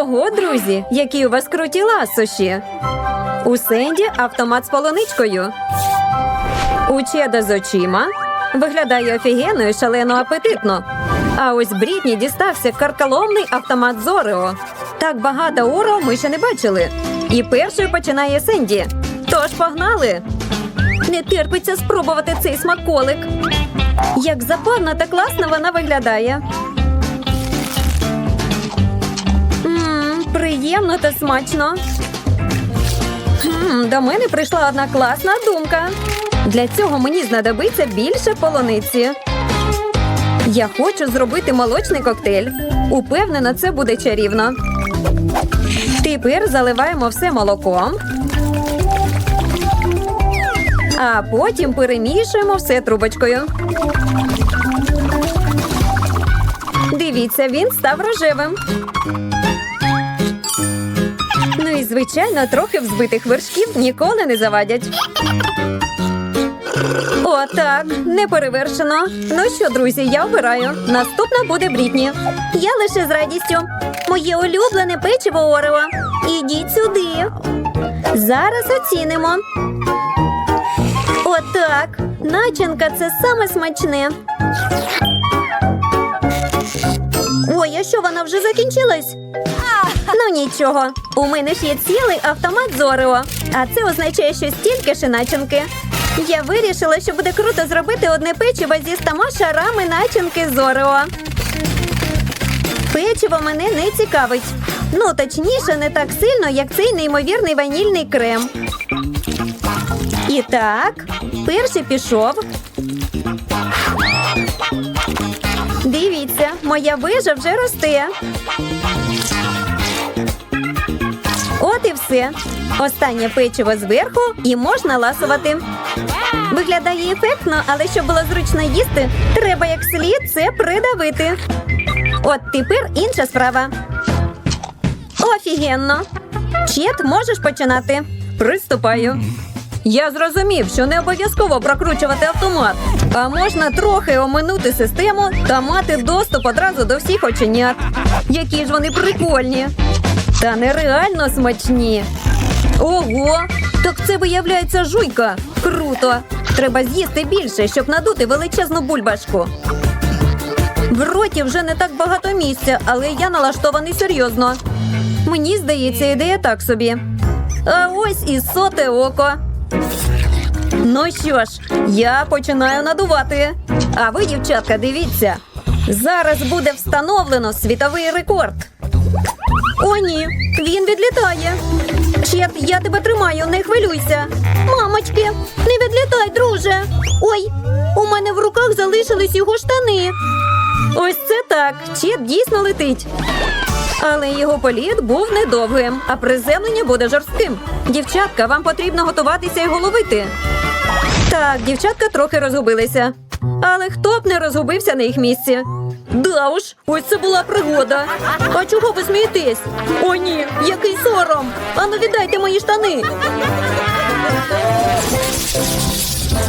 Ого, друзі, які у вас круті ласощі. У Сенді автомат з полуничкою. У Чеда з очима виглядає офігенно і шалено апетитно. А ось Брітні дістався карколомний автомат з Орео. Так багато Орео ми ще не бачили. І першою починає Сенді. Тож погнали! Не терпиться спробувати цей смаколик. Як забавно та класно вона виглядає. Приємно та смачно. Хм, до мене прийшла одна класна думка. Для цього мені знадобиться більше полуниці. Я хочу зробити молочний коктейль. Упевнена, це буде чарівно. Тепер заливаємо все молоком. А потім перемішуємо все трубочкою. Дивіться, він став рожевим. Звичайно, трохи взбитих вершків ніколи не завадять. О, так, не перевершено. Ну що, друзі, я обираю. Наступна буде Брітні. Я лише з радістю. Моє улюблене печиво Орео. Ідіть сюди. Зараз оцінимо. Отак. Начинка це саме смачне. Ой, а що вона вже закінчилась? Ну нічого, у мене ж є цілий автомат з Орео, а це означає, що стільки ж начинки. Я вирішила, що буде круто зробити одне печиво зі стома шарами начинки з Орео. Печиво мене не цікавить. Ну, точніше, не так сильно, як цей неймовірний ванільний крем. І так, перший пішов. Дивіться, моя вижа вже росте. Все. Останнє печиво зверху і можна ласувати. Виглядає ефектно, але щоб було зручно їсти, треба як слід це придавити. От тепер інша справа. Офігенно. Чет, можеш починати. Приступаю. Я зрозумів, що не обов'язково прокручувати автомат, а можна трохи оминути систему та мати доступ одразу до всіх оченят. Які ж вони прикольні. Та нереально смачні. Ого! Так це виявляється жуйка. Круто! Треба з'їсти більше, щоб надути величезну бульбашку. В роті вже не так багато місця, але я налаштований серйозно. Мені здається, ідея так собі. А ось і соте око. Ну що ж, я починаю надувати. А ви, дівчатка, дивіться. Зараз буде встановлено світовий рекорд. О, ні, він відлітає. Чет, я тебе тримаю, не хвилюйся. Мамочки, не відлітай, друже. Ой, у мене в руках залишились його штани. Ось це так. Чет дійсно летить. Але його політ був недовгим, а приземлення буде жорстким. Дівчатка, вам потрібно готуватися і головити. Так, дівчатка трохи розгубилися. Але хто б не розгубився на їх місці? Да уж, ось це була пригода. А чого ви смієтесь? О, ні, який сором! Ану, віддайте мої штани.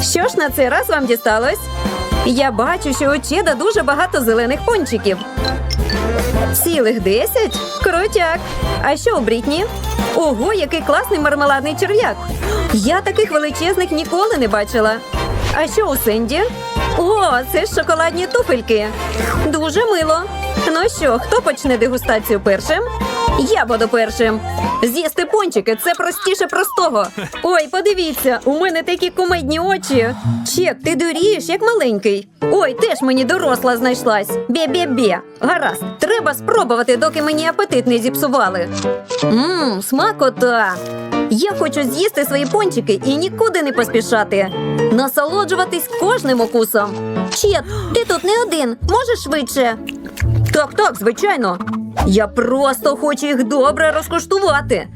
Що ж на цей раз вам дісталось? Я бачу, що у Чеда дуже багато зелених пончиків. Цілих десять? Крутяк. А що у Брітні? Ого, який класний мармеладний черв'як. Я таких величезних ніколи не бачила. А що у Синді? О, це шоколадні туфельки. Дуже мило. Ну що, хто почне дегустацію першим? Я буду першим. З'їсти пончики це простіше простого. Ой, подивіться, у мене такі кумедні очі. Чек, ти дурієш, як маленький. Ой, теж мені доросла знайшлась. Бє-бє-бє. Гаразд, треба спробувати, доки мені апетит не зіпсували. Мм, смакота. Я хочу з'їсти свої пончики і нікуди не поспішати. Насолоджуватись кожним укусом. Чет, ти тут не один. Можеш швидше? Так, так, звичайно. Я просто хочу їх добре розкуштувати.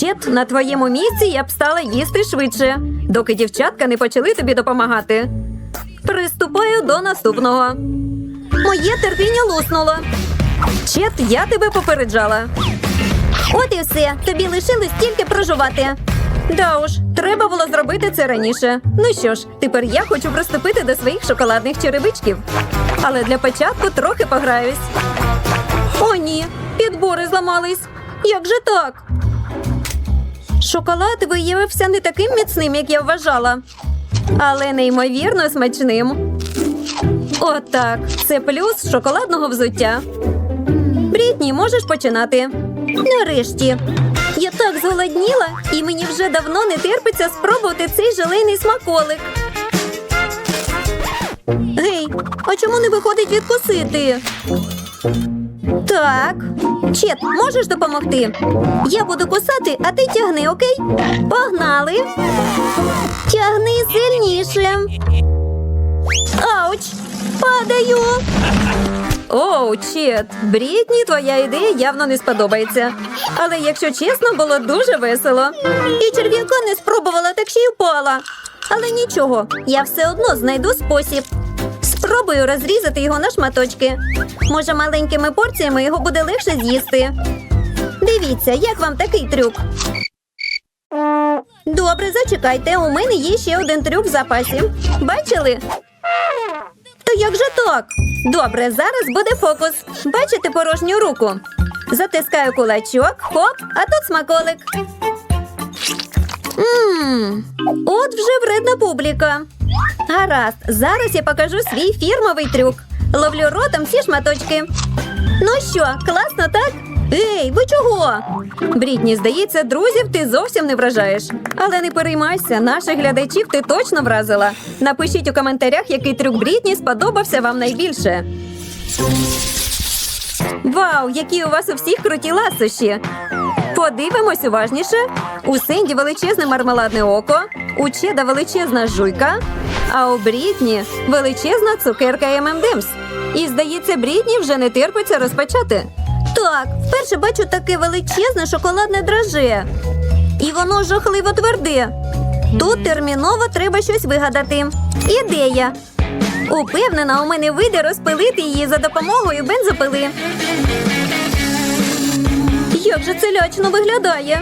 Чет, на твоєму місці я б стала їсти швидше, доки дівчатка не почали тобі допомагати. Приступаю до наступного. Моє терпіння луснуло. Чет, я тебе попереджала. От і все. Тобі лишилось тільки прожувати. Да уж, треба було зробити це раніше. Ну що ж, тепер я хочу приступити до своїх шоколадних черевичків. Але для початку трохи пограюсь. О, ні, підбори зламались. Як же так? Шоколад виявився не таким міцним, як я вважала, але неймовірно смачним. Отак, це плюс шоколадного взуття. Брітні, можеш починати. Нарешті. Я так зголодніла, і мені вже давно не терпиться спробувати цей желейний смаколик. Гей, а чому не виходить відкусити? Так. Чет, можеш допомогти? Я буду кусати, а ти тягни, окей? Погнали. Тягни сильніше. Ауч! Падаю. Оу, Чет, Брітні, твоя ідея явно не сподобається. Але якщо чесно, було дуже весело. І черв'яка не спробувала, так ще й впала. Але нічого, я все одно знайду спосіб. Спробую розрізати його на шматочки. Може, маленькими порціями його буде легше з'їсти. Дивіться, як вам такий трюк. Добре, зачекайте. У мене є ще один трюк в запасі. Бачили? Та як же так? Добре, зараз буде фокус. Бачите порожню руку? Затискаю кулачок, хоп, а тут смаколик. Ммм, от вже вредна публіка. Гаразд, зараз я покажу свій фірмовий трюк. Ловлю ротом всі шматочки. Ну що, класно, так? Ей, ви чого? Брітні, здається, друзів ти зовсім не вражаєш. Але не переймайся, наших глядачів ти точно вразила. Напишіть у коментарях, який трюк Брітні сподобався вам найбільше. Вау, які у вас у всіх круті ласощі! Подивимось уважніше. У Сенді величезне мармеладне око, у Чеда величезна жуйка, а у Брітні величезна цукерка M&M's. І, здається, Брітні вже не терпиться розпочати. Так, вперше бачу таке величезне шоколадне драже. І воно жахливо тверде. Тут терміново треба щось вигадати. Ідея. Упевнена, у мене вийде розпилити її за допомогою бензопили. Як же це лячно виглядає?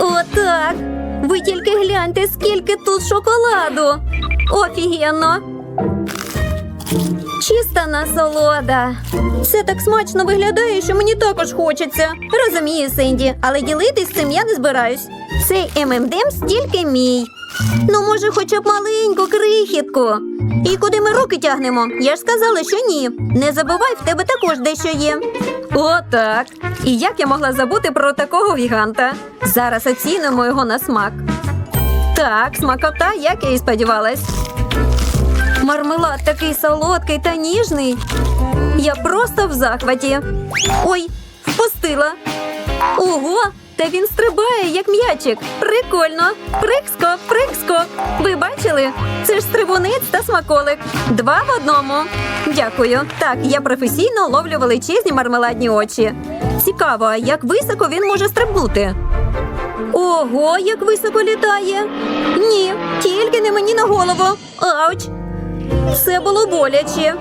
Отак. Ви тільки гляньте, скільки тут шоколаду. Офігенно. Чиста насолода. Це так смачно виглядає, що мені також хочеться. Розумію, Сенді, але ділитись цим я не збираюсь. Цей ММДМ стільки мій. Ну, може, хоча б маленьку крихітку. І куди ми руки тягнемо? Я ж сказала, що ні. Не забувай, в тебе також дещо є. Отак. І як я могла забути про такого гіганта? Зараз оцінимо його на смак. Так, смакота, як я і сподівалась. Мармелад такий солодкий та ніжний. Я просто в захваті. Ой, впустила. Ого, та він стрибає, як м'ячик. Прикольно. Прикскок, прикскок. Ви бачили? Це ж стрибунець та смаколик. Два в одному. Дякую. Так, я професійно ловлю величезні мармеладні очі. Цікаво, як високо він може стрибнути. Ого, як високо літає. Ні, тільки не мені на голову. Ауч. Це було боляче.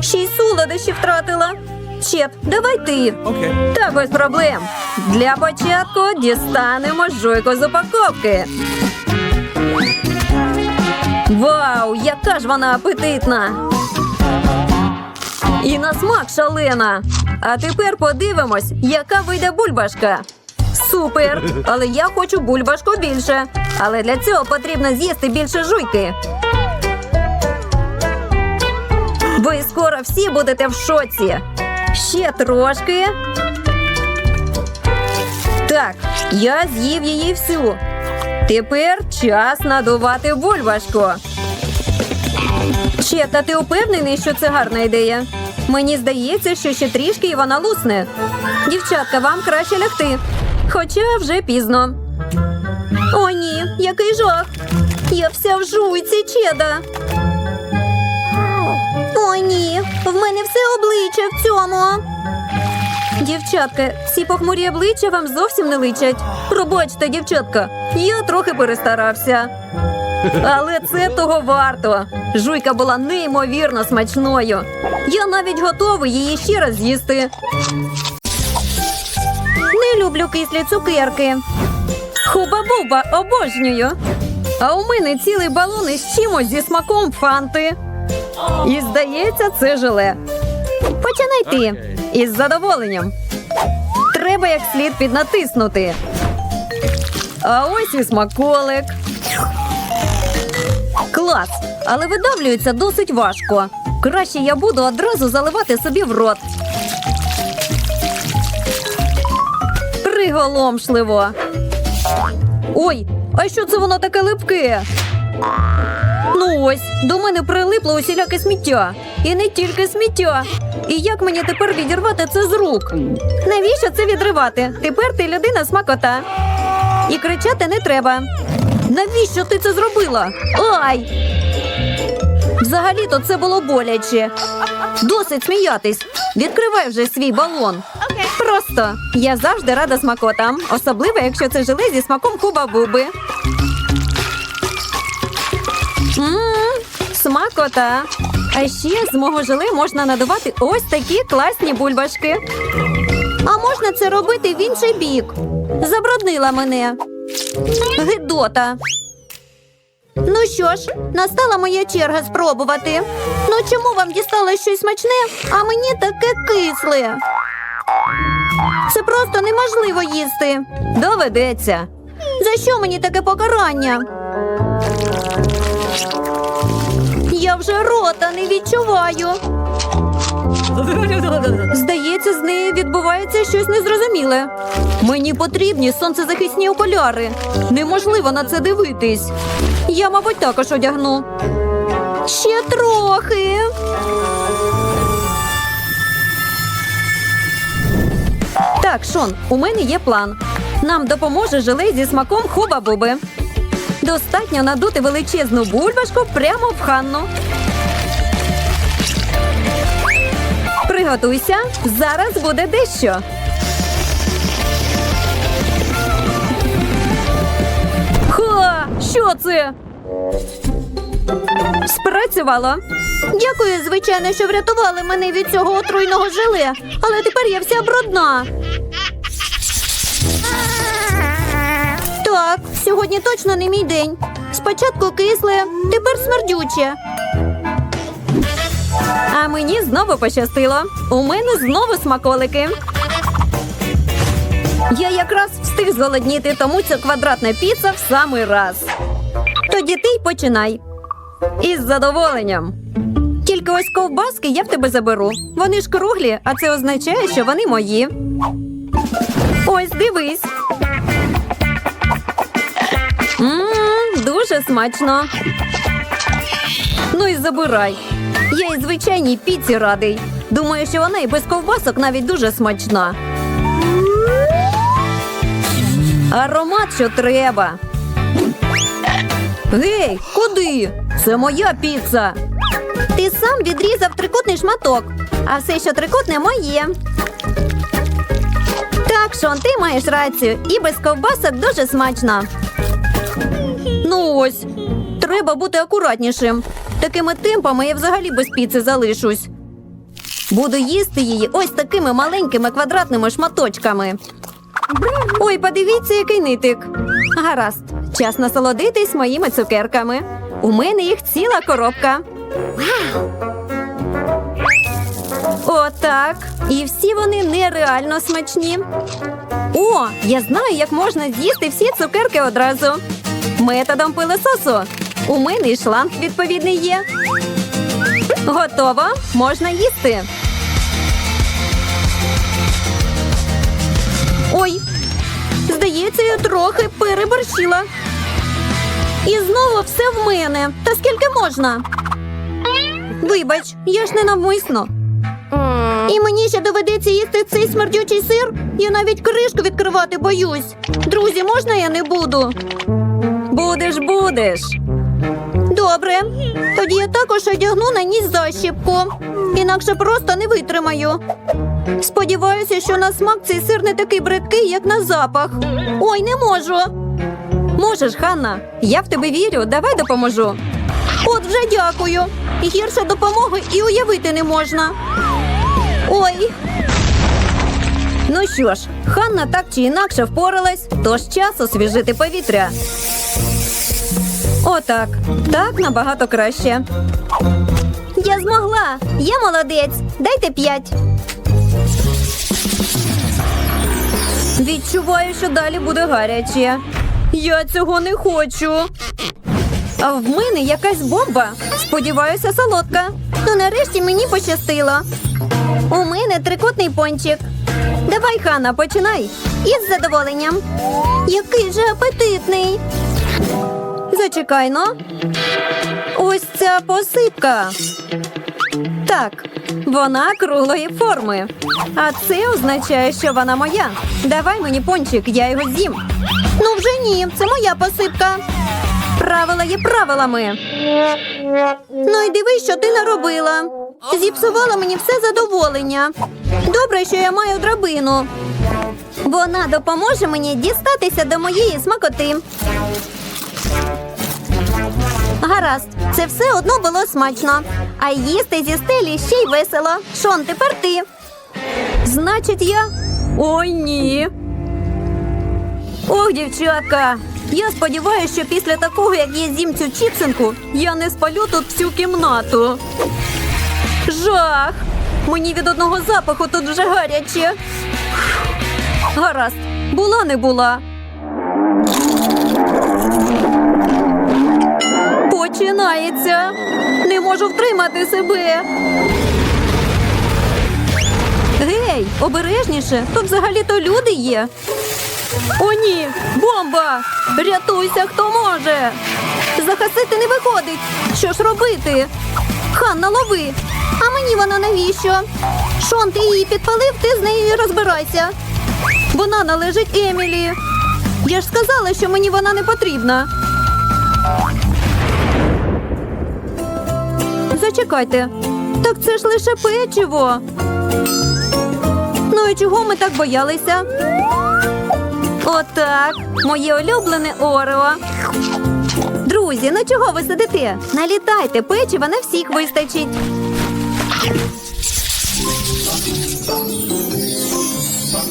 Ще й солодощі втратила. Чеп, давай ти. Okay. Та без проблем. Для початку дістанемо жуйку з упаковки. Вау, яка ж вона апетитна! І на смак шалена. А тепер подивимось, яка вийде бульбашка. Супер! Але я хочу бульбашку більше. Але для цього потрібно з'їсти більше жуйки. Ви скоро всі будете в шоці. Ще трошки. Так, я з'їв її всю. Тепер час надувати бульбашку. Чет, а ти упевнений, що це гарна ідея? Мені здається, що ще трішки і вона лусне. Дівчатка, вам краще лягти. Хоча вже пізно. О, ні, який жах. Я вся в жуйці, чеда. О, ні, в мене все обличчя в цьому. Дівчатка, ці похмурі обличчя вам зовсім не личать. Пробачте, дівчатка, я трохи перестарався. Але це того варто. Жуйка була неймовірно смачною. Я навіть готовий її ще раз з'їсти. Не люблю кислі цукерки. Хуба-буба, обожнюю. А у мене цілий балон із чимось зі смаком фанти. І здається, це желе. Починай ти. Із задоволенням. Треба як слід піднатиснути. А ось і смаколик. Клас! Але видавлюється досить важко. Краще я буду одразу заливати собі в рот. Приголомшливо. Ой, а що це воно таке липке? Ну ось, до мене прилипло усіляке сміття. І не тільки сміття. І як мені тепер відірвати це з рук? Навіщо це відривати? Тепер ти людина смакота. І кричати не треба. Навіщо ти це зробила? Ай! Взагалі-то це було боляче. Досить сміятись. Відкривай вже свій балон. Просто я завжди рада смакотам, особливо якщо це желе зі смаком хуба-буби. Мм, смакота. А ще з мого желе можна надавати ось такі класні бульбашки. А можна це робити в інший бік. Забруднила мене. Гидота. Ну що ж, настала моя черга спробувати. Ну чому вам дісталось щось смачне, а мені таке кисле? Це просто неможливо їсти. Доведеться. За що мені таке покарання? Я вже рота не відчуваю. Здається, з нею відбувається щось незрозуміле. Мені потрібні сонцезахисні окуляри. Неможливо на це дивитись. Я, мабуть, також одягну. Ще трохи. Так, Шон, у мене є план. Нам допоможе желе зі смаком хуба-буби. Достатньо надути величезну бульбашку прямо в ханну. Приготуйся, зараз буде дещо. Ха! Що це? Спрацювало. Дякую, звичайно, що врятували мене від цього отруйного желе, але тепер я вся брудна. Так, сьогодні точно не мій день. Спочатку кисле, тепер смердюче. А мені знову пощастило. У мене знову смаколики. Я якраз встиг зголодніти, тому ця квадратна піца в самий раз. Тоді ти й починай. Із задоволенням. Тільки ось ковбаски я в тебе заберу. Вони ж круглі, а це означає, що вони мої. Ось дивись. Мм, дуже смачно. Ну і забирай. Я і звичайній піці радий. Думаю, що вона і без ковбасок навіть дуже смачна. Аромат, що треба. Гей, куди? Це моя піца. Ти сам відрізав трикутний шматок, а все, що трикутне, моє. Так, Шон, ти маєш рацію, і без ковбасок дуже смачно. Ну ось, треба бути акуратнішим. Такими темпами я взагалі без піци залишусь. Буду їсти її ось такими маленькими квадратними шматочками. Ой, подивіться, який нитик. Гаразд, час насолодитись моїми цукерками. У мене їх ціла коробка. Отак. І всі вони нереально смачні. О, я знаю, як можна з'їсти всі цукерки одразу. Методом пилососу. У мене шланг відповідний є. Готово. Можна їсти. Ой, здається, я трохи переборщила. І знову все в мене. Та скільки можна? Вибач, я ж не навмисно. І мені ще доведеться їсти цей смердючий сир. Я навіть кришку відкривати боюсь. Друзі, можна я не буду? Будеш, будеш. Добре. Тоді я також одягну на ніс защіпку. Інакше просто не витримаю. Сподіваюся, що на смак цей сир не такий бридкий, як на запах. Ой, не можу. Можеш, Ханна. Я в тебе вірю. Давай допоможу. От вже дякую. Гірше допомоги і уявити не можна. Ой. Ну що ж, Ханна так чи інакше впоралась, тож час освіжити повітря. Отак. Так набагато краще. Я змогла. Я молодець. Дайте п'ять. Відчуваю, що далі буде гаряче. Я цього не хочу. А в мене якась бомба. Сподіваюся, солодка. Ну нарешті мені пощастило. У мене трикутний пончик. Давай, Хана, починай. Із задоволенням. Який же апетитний. Зачекай, но. Ось ця посипка. Так, вона круглої форми. А це означає, що вона моя. Давай мені пончик, я його з'їм. Ну вже ні, це моя посипка. Правила є правилами. Ну і дивись, що ти наробила. Зіпсувала мені все задоволення. Добре, що я маю драбину. Вона допоможе мені дістатися до моєї смакоти. Гаразд, це все одно було смачно. А їсти зі стелі ще й весело. Шон, тепер ти. Значить, я. Ой, ні. Ох, дівчатка. Я сподіваюся, що після такого, як я з'їм цю чіпсинку, я не спалю тут всю кімнату. Жах! Мені від одного запаху тут вже гаряче. Гаразд, була не була. Починається. Не можу втримати себе. Гей, обережніше, тут взагалі-то люди є. О, ні, бомба! Рятуйся, хто може. Захисити не виходить. Що ж робити? Ханна, лови. А мені вона навіщо? Шон, ти її підпалив, ти з нею розбирайся. Вона належить Емілі. Я ж сказала, що мені вона не потрібна. Зачекайте. Так це ж лише печиво. Ну і чого ми так боялися? Отак, моє улюблене Орео. Друзі, ну чого ви сидите? Налітайте, печива на всіх вистачить.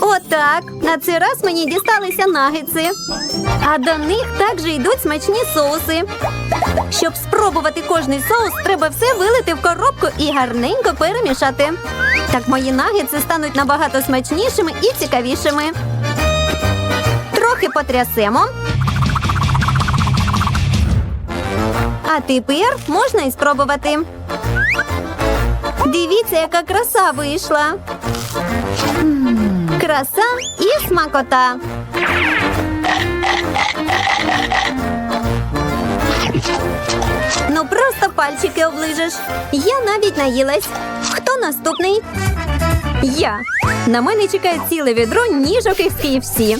Отак. На цей раз мені дісталися нагетси. А до них також йдуть смачні соуси. Щоб спробувати кожний соус, треба все вилити в коробку і гарненько перемішати. Так мої нагетси стануть набагато смачнішими і цікавішими. Трохи потрясемо. А тепер можна і спробувати. Дивіться, яка краса вийшла. Краса і смакота. Ну просто пальчики оближеш. Я навіть наїлась. Хто наступний? Я. На мене чекає ціле відро ніжок із KFC.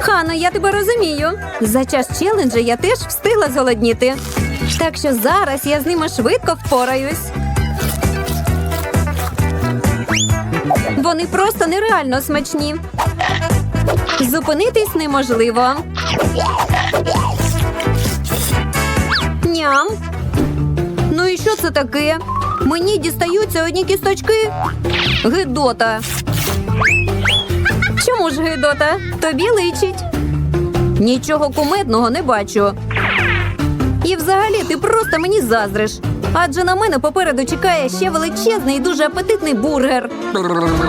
Хано, я тебе розумію. За час челенджа я теж встигла зголодніти. Так що зараз я з ними швидко впораюсь. Вони просто нереально смачні. Зупинитись неможливо. Ням. Ну і що це таке? Мені дістаються одні кісточки. Гидота. Чому ж гидота? Тобі личить. Нічого кумедного не бачу. І взагалі ти просто мені заздриш. Адже на мене попереду чекає ще величезний і дуже апетитний бургер.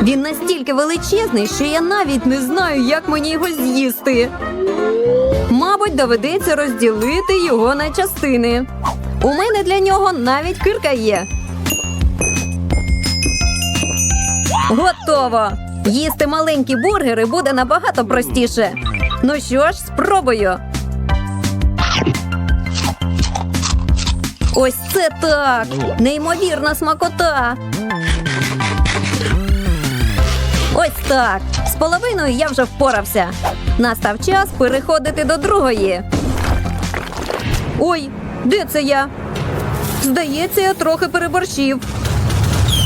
Він настільки величезний, що я навіть не знаю, як мені його з'їсти. Мабуть, доведеться розділити його на частини. У мене для нього навіть кирка є. Готово! Їсти маленькі бургери буде набагато простіше. Ну що ж, спробую. Ось це так! Неймовірна смакота. Ось так. З половиною я вже впорався. Настав час переходити до другої. Ой, де це я? Здається, я трохи переборщив.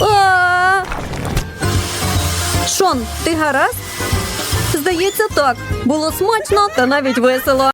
А! Шон, ти гаразд? Здається, так. Було смачно та навіть весело.